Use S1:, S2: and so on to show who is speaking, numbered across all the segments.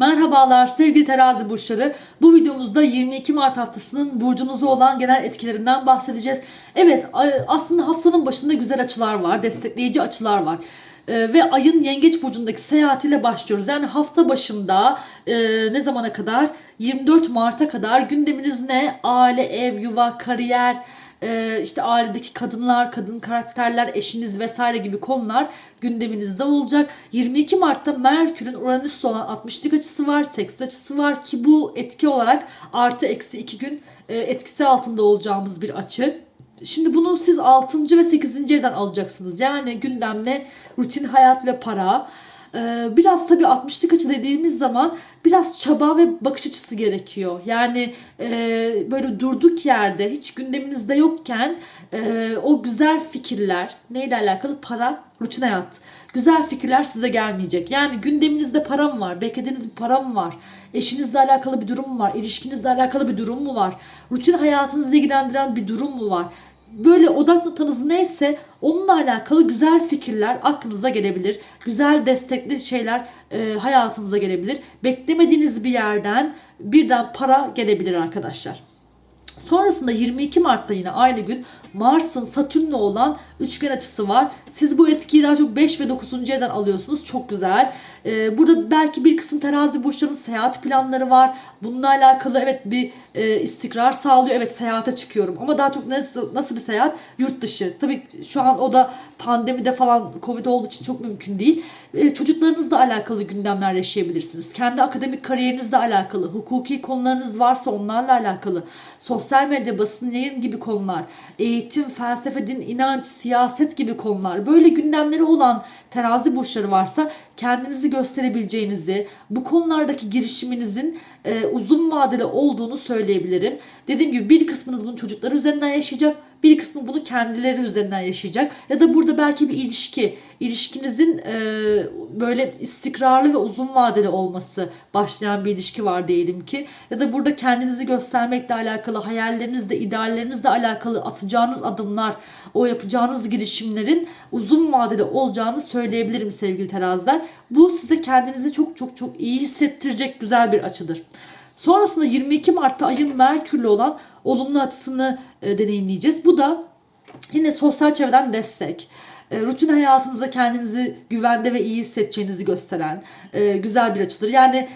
S1: Merhabalar sevgili terazi burçları. Bu videomuzda 22 Mart haftasının burcunuza olan genel etkilerinden bahsedeceğiz. Evet aslında haftanın başında güzel açılar var, destekleyici açılar var. Ee, ve ayın yengeç burcundaki seyahatiyle başlıyoruz. Yani hafta başında e, ne zamana kadar? 24 Mart'a kadar gündeminiz ne? Aile, ev, yuva, kariyer, e, işte ailedeki kadınlar, kadın karakterler, eşiniz vesaire gibi konular gündeminizde olacak. 22 Mart'ta Merkür'ün Uranüs'le olan 60'lık açısı var, sekst açısı var ki bu etki olarak artı eksi 2 gün e, etkisi altında olacağımız bir açı. Şimdi bunu siz 6. ve 8. evden alacaksınız. Yani gündemle rutin hayat ve para. Ee, biraz tabii 60'lık açı dediğimiz zaman biraz çaba ve bakış açısı gerekiyor. Yani e, böyle durduk yerde hiç gündeminizde yokken e, o güzel fikirler neyle alakalı para, rutin hayat. Güzel fikirler size gelmeyecek. Yani gündeminizde para mı var? Beklediğiniz bir para mı var? Eşinizle alakalı bir durum mu var? İlişkinizle alakalı bir durum mu var? Rutin hayatınızı ilgilendiren bir durum mu var? Böyle odak noktanız neyse onunla alakalı güzel fikirler aklınıza gelebilir. Güzel destekli şeyler e, hayatınıza gelebilir. Beklemediğiniz bir yerden birden para gelebilir arkadaşlar. Sonrasında 22 Mart'ta yine aynı gün Mars'ın Satürn'le olan üçgen açısı var. Siz bu etkiyi daha çok 5 ve 9. evden alıyorsunuz. Çok güzel. Ee, burada belki bir kısım terazi burçlarının seyahat planları var. Bununla alakalı evet bir e, istikrar sağlıyor. Evet seyahate çıkıyorum. Ama daha çok nasıl, nasıl bir seyahat? Yurt dışı. Tabii şu an o da pandemide falan Covid olduğu için çok mümkün değil. E, çocuklarınızla alakalı gündemler yaşayabilirsiniz. Kendi akademik kariyerinizle alakalı, hukuki konularınız varsa onlarla alakalı, sosyal medya, basın yayın gibi konular, eğitim, felsefe, din, inanç, siyaset gibi konular. Böyle gündemleri olan terazi burçları varsa kendinizi gösterebileceğinizi, bu konulardaki girişiminizin e, uzun vadeli olduğunu söyleyebilirim. Dediğim gibi bir kısmınız bunu çocuklar üzerinden yaşayacak, bir kısmı bunu kendileri üzerinden yaşayacak. Ya da burada belki bir ilişki, ilişkinizin e, böyle istikrarlı ve uzun vadeli olması başlayan bir ilişki var diyelim ki. Ya da burada kendinizi göstermekle alakalı, hayallerinizle, ideallerinizle alakalı atacağınız adımlar, o yapacağınız girişimlerin uzun vadeli olacağını söyleyebilirim sevgili teraziler. Bu size kendinizi çok çok çok iyi hissettirecek güzel bir açıdır. Sonrasında 22 Mart'ta ayın Merkür'le olan olumlu açısını e, deneyimleyeceğiz. Bu da yine sosyal çevreden destek. E, rutin hayatınızda kendinizi güvende ve iyi hissedeceğinizi gösteren e, güzel bir açıdır. Yani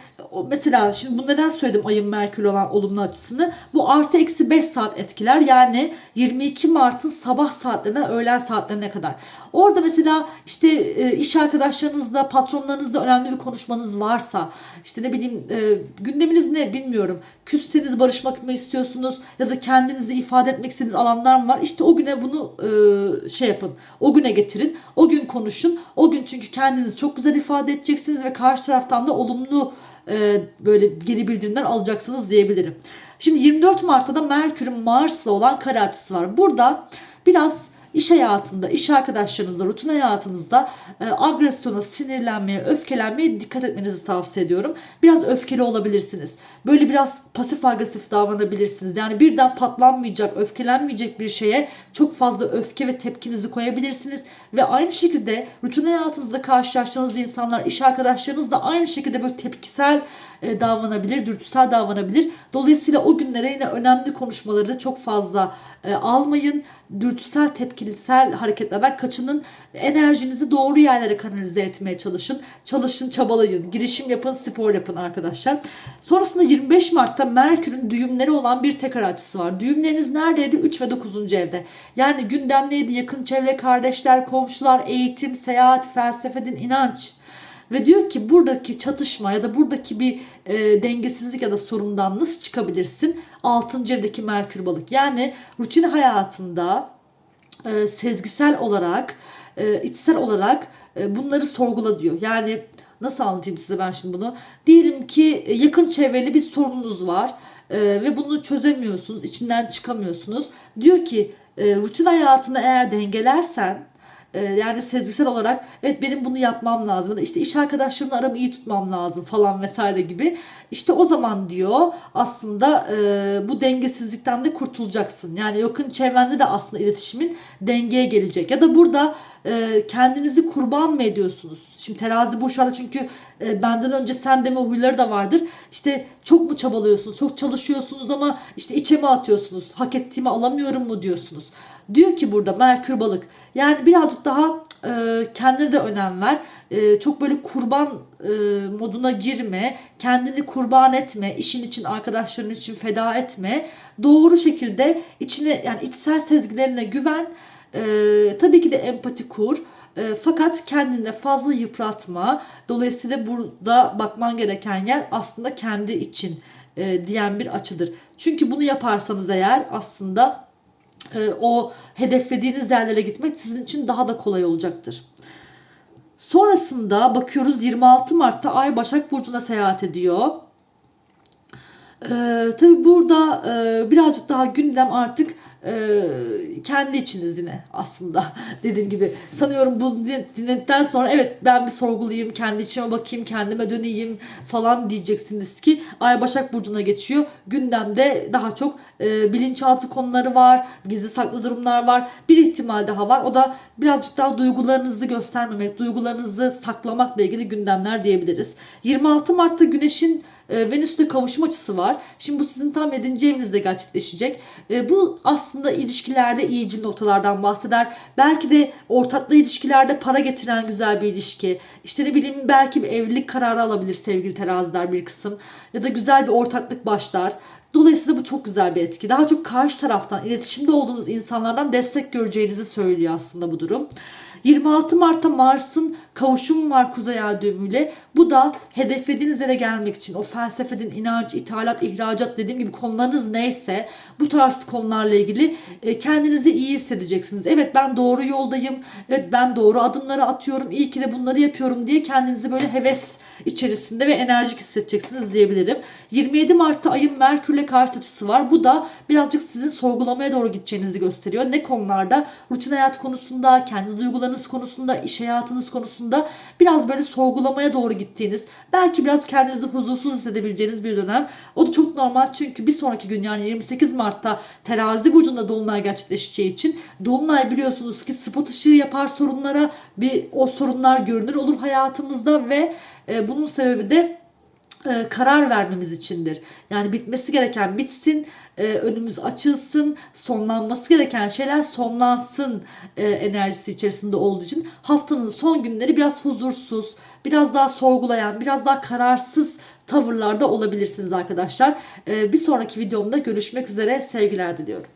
S1: mesela şimdi bu neden söyledim ayın Merkür olan olumlu açısını? Bu artı eksi 5 saat etkiler. Yani 22 Mart'ın sabah saatlerine öğlen saatlerine kadar. Orada mesela işte e, iş arkadaşlarınızla, patronlarınızla önemli bir konuşmanız varsa, işte ne bileyim e, gündeminiz ne bilmiyorum. Küsseniz barışmak mı istiyorsunuz ya da kendinizi ifade etmek istediğiniz alanlar mı var? İşte o güne bunu e, şey yapın. O güne getirin. O gün konuşun. O gün çünkü kendinizi çok güzel ifade edeceksiniz ve karşı taraftan da olumlu e, böyle geri bildirimler alacaksınız diyebilirim. Şimdi 24 Mart'ta da Merkür'ün Mars'la olan kare açısı var. Burada biraz iş hayatında, iş arkadaşlarınızda, rutin hayatınızda e, agresyona, sinirlenmeye, öfkelenmeye dikkat etmenizi tavsiye ediyorum. Biraz öfkeli olabilirsiniz. Böyle biraz pasif agresif davranabilirsiniz. Yani birden patlanmayacak, öfkelenmeyecek bir şeye çok fazla öfke ve tepkinizi koyabilirsiniz. Ve aynı şekilde rutin hayatınızda karşılaştığınız insanlar, iş arkadaşlarınız da aynı şekilde böyle tepkisel e, davranabilir, dürtüsel davranabilir. Dolayısıyla o günlere yine önemli konuşmaları çok fazla e, almayın. Dürtüsel, tepkisel hareketlerden kaçının. Enerjinizi doğru yerlere kanalize etmeye çalışın. Çalışın, çabalayın. Girişim yapın, spor yapın arkadaşlar. Sonrasında 25 Mart'ta Merkür'ün düğümleri olan bir tekrar açısı var. Düğümleriniz neredeydi? 3 ve 9. evde. Yani gündemdeydi yakın çevre, kardeşler, komşular, eğitim, seyahat, felsefe, din, inanç. Ve diyor ki buradaki çatışma ya da buradaki bir e, dengesizlik ya da sorundan nasıl çıkabilirsin? 6. evdeki Merkür balık. Yani rutin hayatında e, sezgisel olarak, e, içsel olarak e, bunları sorgula diyor. Yani nasıl anlatayım size ben şimdi bunu? Diyelim ki e, yakın çevreli bir sorununuz var e, ve bunu çözemiyorsunuz, içinden çıkamıyorsunuz. Diyor ki e, rutin hayatını eğer dengelersen yani sezgisel olarak evet benim bunu yapmam lazım ya işte iş arkadaşlarımla aramı iyi tutmam lazım falan vesaire gibi. İşte o zaman diyor aslında e, bu dengesizlikten de kurtulacaksın. Yani yakın çevrende de aslında iletişimin dengeye gelecek. Ya da burada e, kendinizi kurban mı ediyorsunuz? Şimdi terazi boşaldı çünkü e, benden önce sen deme huyları da vardır. İşte çok mu çabalıyorsunuz, çok çalışıyorsunuz ama işte içe mi atıyorsunuz, hak ettiğimi alamıyorum mu diyorsunuz. Diyor ki burada Merkür balık yani birazcık daha e, kendine de önem ver. E, çok böyle kurban e, moduna girme. Kendini kurban etme. işin için arkadaşların için feda etme. Doğru şekilde içine yani içsel sezgilerine güven. E, tabii ki de empati kur. E, fakat kendine fazla yıpratma. Dolayısıyla burada bakman gereken yer aslında kendi için e, diyen bir açıdır. Çünkü bunu yaparsanız eğer aslında o hedeflediğiniz yerlere gitmek sizin için daha da kolay olacaktır. Sonrasında bakıyoruz 26 Mart'ta Ay Başak Burcu'na seyahat ediyor. Ee, tabii burada e, birazcık daha gündem artık e, kendi içiniz yine aslında. Dediğim gibi sanıyorum bu din- dinledikten sonra evet ben bir sorgulayayım kendi içime bakayım kendime döneyim falan diyeceksiniz ki Ay Başak Burcu'na geçiyor. Gündemde daha çok e, bilinçaltı konuları var gizli saklı durumlar var. Bir ihtimal daha var. O da birazcık daha duygularınızı göstermemek duygularınızı saklamakla ilgili gündemler diyebiliriz. 26 Mart'ta Güneş'in e, Venüs'te kavuşum açısı var. Şimdi bu sizin tam 7. evinizde gerçekleşecek. E, bu aslında ilişkilerde iyicil noktalardan bahseder. Belki de ortaklı ilişkilerde para getiren güzel bir ilişki. İşte ne bileyim belki bir evlilik kararı alabilir sevgili teraziler bir kısım. Ya da güzel bir ortaklık başlar. Dolayısıyla bu çok güzel bir etki. Daha çok karşı taraftan, iletişimde olduğunuz insanlardan destek göreceğinizi söylüyor aslında bu durum. 26 Mart'ta Mars'ın kavuşumu var Kuzey Ay düğümüyle. Bu da hedeflediğiniz yere gelmek için o felsefeden inanç, ithalat, ihracat dediğim gibi konularınız neyse bu tarz konularla ilgili e, kendinizi iyi hissedeceksiniz. Evet ben doğru yoldayım. Evet ben doğru adımları atıyorum. İyi ki de bunları yapıyorum diye kendinizi böyle heves içerisinde ve enerjik hissedeceksiniz diyebilirim. 27 Mart'ta ayın Merkür'le karşı açısı var. Bu da birazcık sizin sorgulamaya doğru gideceğinizi gösteriyor. Ne konularda? Rutin hayat konusunda, kendi duygularınız konusunda, iş hayatınız konusunda biraz böyle sorgulamaya doğru gittiğiniz, belki biraz kendinizi huzursuz hissedebileceğiniz bir dönem. O da çok normal çünkü bir sonraki gün yani 28 Mart'ta terazi burcunda dolunay gerçekleşeceği için dolunay biliyorsunuz ki spot ışığı yapar sorunlara bir o sorunlar görünür olur hayatımızda ve e, bunun sebebi de e, karar vermemiz içindir. Yani bitmesi gereken bitsin, e, önümüz açılsın, sonlanması gereken şeyler sonlansın e, enerjisi içerisinde olduğu için haftanın son günleri biraz huzursuz, biraz daha sorgulayan, biraz daha kararsız tavırlarda olabilirsiniz arkadaşlar. E, bir sonraki videomda görüşmek üzere sevgiler diliyorum.